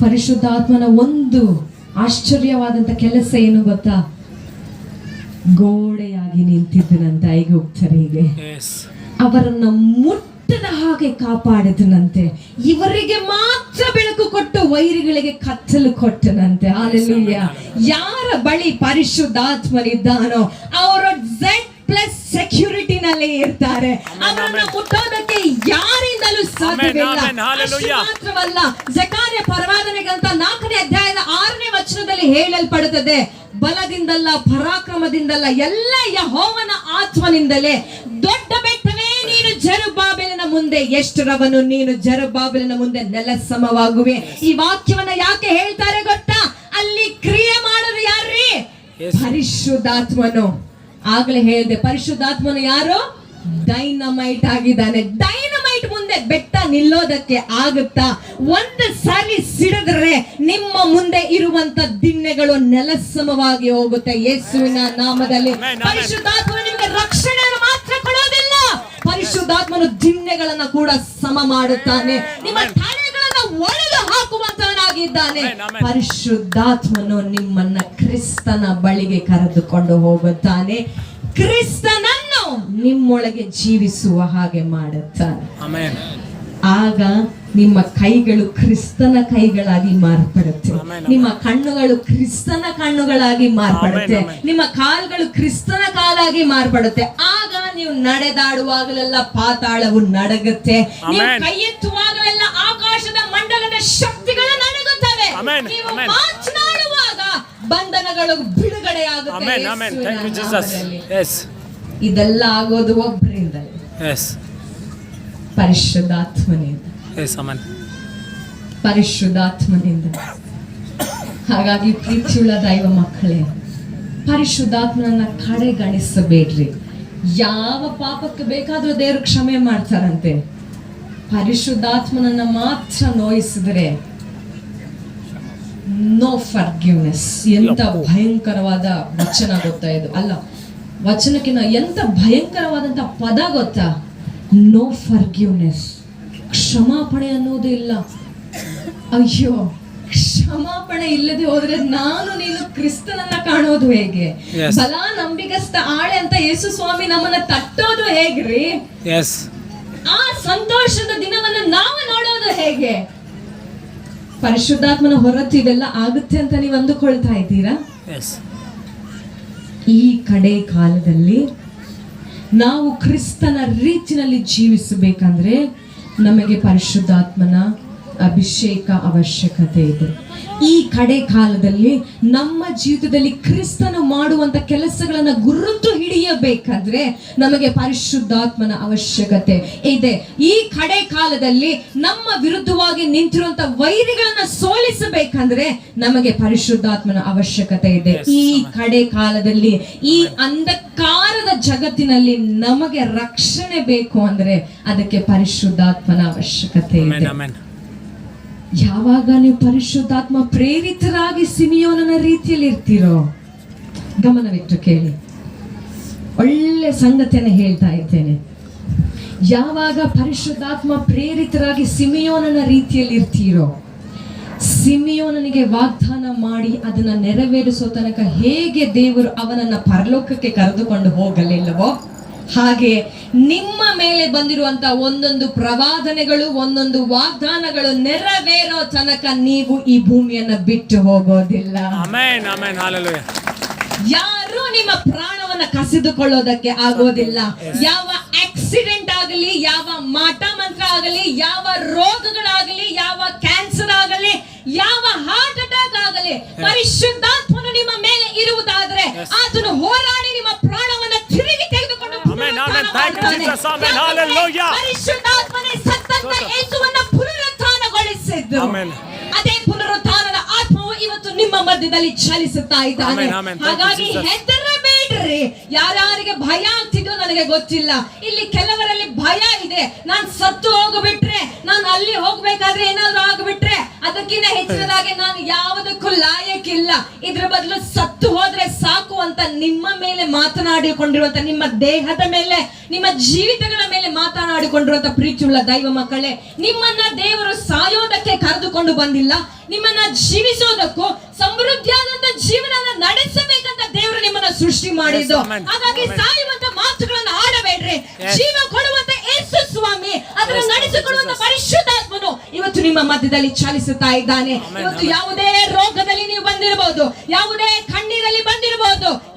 ಪರಿಶುದ್ಧಾತ್ಮನ ಒಂದು ಆಶ್ಚರ್ಯವಾದಂತ ಕೆಲಸ ಏನು ಗೊತ್ತಾ? ಗೋಡೆಯಾಗಿ ನಿಂತಿದ್ದನಂತೆ ಐಗುಪ್ತರಿಗೆ ಅವರನ್ನು ಅವರನ್ನ ಮುಟ್ಟದ ಹಾಗೆ ಕಾಪಾಡಿದನಂತೆ. ಇವರಿಗೆ ಮಾತ್ರ ಬೆಳಕು ಕೊಟ್ಟು ವೈರಿಗಳಿಗೆ ಕತ್ತಲು ಕೊಟ್ಟನಂತೆ. ಹಾಲೆಲೂಯ ಯಾರ ಬಳಿ ಪರಿಶುದ್ಧಾತ್ಮನಿದ್ದಾನೋ ಅವರ ಝೆಡ್ ಪ್ಲಸ್ ಸೆಕ್ಯೂರಿಟಿನಲ್ಲಿ ಇರ್ತಾರೆ. ಅವರನ್ನ ಮುಟ್ಟೋದಕ್ಕೆ ಯಾರಿಂದಲೂ ಸಾಧ್ಯವಿಲ್ಲ. ಮಾತ್ರವಲ್ಲ ಜಕಾರ್ಯ ಹೇಳಲ್ಪಡುತ್ತದೆ. ಬಲದಿಂದಲ್ಲ ಪರಾಕ್ರಮದಿಂದಲ್ಲ ಎಲ್ಲ ಯಹೋವನ ಆತ್ಮನಿಂದಲೇ. ದೊಡ್ಡ ಬೆಟ್ಟವೇ ನೀನು ಜರುಬಾಬೆಲಿನ ಮುಂದೆ. ಎಷ್ಟರವನು ನೀನು ಜರುಬಾಬೆಲಿನ ಮುಂದೆ ನೆಲ ಸಮವಾಗುವೆ ಈ ವಾಕ್ಯವನ್ನ ಯಾಕೆ ಹೇಳ್ತಾರೆ ಗೊತ್ತಾ? ಅಲ್ಲಿ ಕ್ರಿಯೆ ಮಾಡೋದು ಯಾರ್ರಿ. ಪರಿಶುದ್ಧಾತ್ಮನು. ಆಗ್ಲೇ ಹೇಳಿದೆ ಪರಿಶುದ್ಧಾತ್ಮನು ಯಾರು? ಡೈನಮೈಟ್ ಆಗಿದ್ದಾನೆ. ಡೈನಮೈಟ್ ಮುಂದೆ ಬೆಟ್ಟ ನಿಲ್ಲೋದಕ್ಕೆ ಆಗುತ್ತಾ? ಒಂದು ಸಾರಿ ಸಿಡಿದ್ರೆ ನಿಮ್ಮ ಮುಂದೆ ಇರುವಂತ ದಿನ್ನೆಗಳು ನೆಲಸಮವಾಗಿ ಹೋಗುತ್ತೆ. ಯೇಸುವಿನ ನಾಮದಲ್ಲಿ. ಪರಿಶುದ್ಧಾತ್ಮ ನಿಮಗೆ ರಕ್ಷಣೆಯನ್ನು ಮಾತ್ರ ಕೊಡೋದಿಲ್ಲ. ಪರಿಶುದ್ಧಾತ್ಮನು ದಿಣ್ಣೆಗಳನ್ನ ಕೂಡ ಸಮ ಮಾಡುತ್ತಾನೆ. ನಿಮ್ಮ ತಲೆಗಳನ್ನ ಒಡೆದು ಹಾಕುವಂತವನಾಗಿದ್ದಾನೆ. ಪರಿಶುದ್ಧಾತ್ಮನು ನಿಮ್ಮನ್ನ ಕ್ರಿಸ್ತನ ಬಳಿಗೆ ಕರೆದುಕೊಂಡು ಹೋಗುತ್ತಾನೆ. ಕ್ರಿಸ್ತನನ್ನು ನಿಮ್ಮೊಳಗೆ ಜೀವಿಸುವ ಹಾಗೆ ಮಾಡುತ್ತಾನೆ ಆಗ ನಿಮ್ಮ ಕೈಗಳು ಕ್ರಿಸ್ತನ ಕೈಗಳಾಗಿ ಮಾರ್ಪಡುತ್ತೆ. ನಿಮ್ಮ ಕಣ್ಣುಗಳು ಕ್ರಿಸ್ತನ ಕಣ್ಣುಗಳಾಗಿ ಮಾರ್ಪಡುತ್ತೆ. ನಿಮ್ಮ ಕಾಲುಗಳು ಕ್ರಿಸ್ತನ ಕಾಲಾಗಿ ಮಾರ್ಪಡುತ್ತೆ. ಆಗ ನೀವು ನಡೆದಾಡುವಾಗಲೆಲ್ಲ ಪಾತಾಳವು ನಡಗುತ್ತೆ. ನೀವು. ಕೈ ಎತ್ತುವಾಗಲೆಲ್ಲ ಆಕಾಶದ ಮಂಡಲದ ಶಕ್ತಿಗಳು ನಡಗುತ್ತವೆ. ನೀವು. ಮಾತನಾಡುವಾಗ ಬಂಧನಗಳು ಬಿಡುಗಡೆಯಾಗುತ್ತೆ ಆಮೇನ್ ಇದೆಲ್ಲ ಆಗೋದು ಒಬ್ಬರಿಂದ ಪರಿಶುದ್ಧಾತ್ಮನಿಂದ ಪರಿಶುದ್ಧಾತ್ಮನಿಂದ ಹಾಗಾಗಿ ಪ್ರೀತಿಯುಳ್ಳ ದೈವ ಮಕ್ಕಳೇ ಪರಿಶುದ್ಧಾತ್ಮನನ್ನ ಕಡೆಗಣಿಸಬೇಡ್ರಿ. ಯಾವ ಪಾಪಕ್ಕೆ ಬೇಕಾದ್ರೂ ದೇವರು ಕ್ಷಮೆ ಮಾಡ್ತಾರಂತೆ. ಪರಿಶುದ್ಧಾತ್ಮನನ್ನ ಮಾತ್ರ ನೋಯಿಸಿದ್ರೆ ನೋ ಫರ್ಗ್ಯೂನೆಸ್ ಎಂತ ಭಯಂಕರವಾದ ವಚನ ಗೊತ್ತಾ ಇದು ಅಲ್ಲ ವಚನಕ್ಕಿಂತ ಎಂತ ಭಯಂಕರವಾದಂತ ಪದ ಗೊತ್ತಾ? ನೋ ಫರ್ಗ್ಯೂನೆಸ್ ಕ್ಷಮಾಪಣೆ ಅನ್ನೋದು ಇಲ್ಲ. ಅಯ್ಯೋ ಕ್ಷಮಾಪಣೆ ಇಲ್ಲದೆ ಹೋದ್ರೆ ನಾನು ನೀನು ಕ್ರಿಸ್ತನನ್ನ ಕಾಣೋದು ಹೇಗೆ. ಬಲ ನಂಬಿಗಸ್ತ ಆಳೆ ಅಂತ ಯೇಸು ಸ್ವಾಮಿ ನಮ್ಮನ್ನ ತಟ್ಟೋದು ಹೇಗ್ರಿ? ಆ ಸಂತೋಷದ ದಿನವನ್ನ ನಾವು ನೋಡೋದು ಹೇಗೆ? ಪರಿಶುದ್ಧಾತ್ಮನ ಹೊರತು ಇದೆಲ್ಲ ಆಗುತ್ತೆ ಅಂತ ನೀವು ಅಂದುಕೊಳ್ತಾ ಇದ್ದೀರಾ? ಈ ಕಡೆ ಕಾಲದಲ್ಲಿ ನಾವು ಕ್ರಿಸ್ತನ ರೀತಿನಲ್ಲಿ ಜೀವಿಸಬೇಕಂದ್ರೆ ನಮಗೆ ಪರಿಶುದ್ಧಾತ್ಮನ ಅಭಿಷೇಕ ಅವಶ್ಯಕತೆ ಇದೆ. ಈ ಕಡೆ ಕಾಲದಲ್ಲಿ ನಮ್ಮ ಜೀವಿತದಲ್ಲಿ ಕ್ರಿಸ್ತನು ಮಾಡುವಂತ ಕೆಲಸಗಳನ್ನ ಗುರುತು ಹಿಡಿಯಬೇಕಾದ್ರೆ ನಮಗೆ ಪರಿಶುದ್ಧಾತ್ಮನ ಅವಶ್ಯಕತೆ ಇದೆ. ಈ ಕಡೆ ಕಾಲದಲ್ಲಿ ನಮ್ಮ ವಿರುದ್ಧವಾಗಿ ನಿಂತಿರುವಂತ ವೈರಿಗಳನ್ನ ಸೋಲಿಸಬೇಕಂದ್ರೆ ನಮಗೆ ಪರಿಶುದ್ಧಾತ್ಮನ ಅವಶ್ಯಕತೆ ಇದೆ. ಈ ಕಡೆ ಕಾಲದಲ್ಲಿ ಈ ಅಂಧಕಾರದ ಜಗತ್ತಿನಲ್ಲಿ ನಮಗೆ ರಕ್ಷಣೆ ಬೇಕು ಅಂದ್ರೆ ಅದಕ್ಕೆ ಪರಿಶುದ್ಧಾತ್ಮನ ಅವಶ್ಯಕತೆ ಇದೆ. ಯಾವಾಗ ನೀವು ಪರಿಶುದ್ಧಾತ್ಮ ಪ್ರೇರಿತರಾಗಿ ಸಿಮಿಯೋನನ ರೀತಿಯಲ್ಲಿ ಇರ್ತೀರೋ ಗಮನವಿಟ್ಟು ಕೇಳಿ. ಒಳ್ಳೆ ಸಂಗತಿಯನ್ನು ಹೇಳ್ತಾ ಇದ್ದೇನೆ ಯಾವಾಗ ಪರಿಶುದ್ಧಾತ್ಮ ಪ್ರೇರಿತರಾಗಿ ಸಿಮಿಯೋನನ ರೀತಿಯಲ್ಲಿ ಇರ್ತೀರೋ ಸಿಮಿಯೋನನಿಗೆ ವಾಗ್ದಾನ ಮಾಡಿ ಅದನ್ನ ನೆರವೇರಿಸೋ ತನಕ ಹೇಗೆ ದೇವರು ಅವನನ್ನ ಪರಲೋಕಕ್ಕೆ ಕರೆದುಕೊಂಡು ಹೋಗಲಿಲ್ಲವೋ? ಹಾಗೆ ನಿಮ್ಮ ಮೇಲೆ ಬಂದಿರುವಂತ ಒಂದೊಂದು ಪ್ರವಾದನೆಗಳು ಒಂದೊಂದು ವಾಗ್ದಾನಗಳು ನೆರವೇರೋ ತನಕ ನೀವು ಈ ಭೂಮಿಯನ್ನ ಬಿಟ್ಟು ಹೋಗೋದಿಲ್ಲ. ಯಾರು ನಿಮ್ಮ ಪ್ರಾಣವನ್ನ ಕಸಿದುಕೊಳ್ಳೋದಕ್ಕೆ ಆಗೋದಿಲ್ಲ. ಯಾವ ಆಕ್ಸಿಡೆಂಟ್ ಆಗಲಿ ಯಾವ ಮಾಟ ಮಂತ್ರ ಆಗಲಿ ಯಾವ ರೋಗಗಳಾಗಲಿ ಯಾವ ಕ್ಯಾನ್ಸರ್ ಆಗಲಿ ಯಾವ ಹಾರ್ಟ್ ಅಟ್ಯಾಕ್ ಆಗಲಿ ಪರಿಶುದ್ಧಾತ್ಮನು ನಿಮ್ಮ ಮೇಲೆ ಇರುವುದಾದ್ರೆ ಆತನು ಪರಿಶುದ್ಧಾತ್ಮನೇ ಸತ್ತಂತ ಯೇಸುವನ್ನ ಪುನರುತ್ಥಾನಗೊಳಿಸಿದ್ದು. ಅದೇ ಪುನರುತ್ಥಾನದ ಆತ್ಮವು ಇವತ್ತು ನಿಮ್ಮ ಮಧ್ಯದಲ್ಲಿ ಚಲಿಸುತ್ತಾ ಇದ್ದಾನೆ. ಹಾಗಾಗಿ. ಹೆದರಬೇಡ್ರಿ. ಯಾರ್ಯಾರಿಗೆ ಭಯ ಆಗ್ತಿದ್ಯೋ ನನಗೆ ಗೊತ್ತಿಲ್ಲ. ಇಲ್ಲಿ ಕೆಲವರಲ್ಲಿ ಭಯ ಇದೆ. ನಾನು ಸತ್ತು ಹೋಗ್ಬಿಟ್ರೆ ನಾನು ಅಲ್ಲಿ ಹೋಗ್ಬೇಕಾದ್ರೆ ಏನಾದ್ರು ಆಗ್ಬಿಟ್ರೆ ಅದಕ್ಕಿಂತ ಹೆಚ್ಚಿನದಾಗಿ ನಾನು ಯಾವುದಕ್ಕೂ ಲಾಯಕ್ಕಿಲ್ಲ. ಇದ್ರ ಬದಲು ನಿಮ್ಮ ಮೇಲೆ ಮಾತನಾಡಿಕೊಂಡಿರುವಂತ ನಿಮ್ಮ ದೇಹದ ಮೇಲೆ ನಿಮ್ಮ ಜೀವಿತಗಳ ಮೇಲೆ ಮಾತನಾಡಿಕೊಂಡಿರುವಂತ ಪ್ರೀತಿಯುಳ್ಳ ದೈವ ಮಕ್ಕಳೇ ನಿಮ್ಮನ್ನ ದೇವರು ಸಾಯೋದಕ್ಕೆ ಕರೆದುಕೊಂಡು ಬಂದಿಲ್ಲ ನಿಮ್ಮನ್ನ ಜೀವಿಸೋದಕ್ಕೂ ಸಮೃದ್ಧಿಯಾದಂತ ಜೀವನ ನಡೆಸಬೇಕಂತ ದೇವರು ನಿಮ್ಮನ್ನ ಸೃಷ್ಟಿ ಮಾಡಿದ್ದು. ಹಾಗಾಗಿ. ಸಾಯುವಂತ ಮಾತುಗಳನ್ನು ಆಡಬೇಡ್ರಿ. ಜೀವ ಕೊಡುವಂತ ಯೇಸು ಸ್ವಾಮಿ ಅದನ್ನ ನಡೆಸಿಕೊಳ್ಳುವಂತ. ಪರಿಶುದ್ಧಾತ್ಮನು ಇವತ್ತು ನಿಮ್ಮ ಮಧ್ಯದಲ್ಲಿ ಚಾಲಿಸುತ್ತಾ ಇದ್ದಾನೆ. ಇವತ್ತು ಯಾವುದೇ ರೋಗದಲ್ಲಿ ನೀವು ಬಂದಿರಬಹುದು ಯಾವುದೇ ಕಣ್ಣೀರಲ್ಲಿ ಬಂದಿರಬಹುದು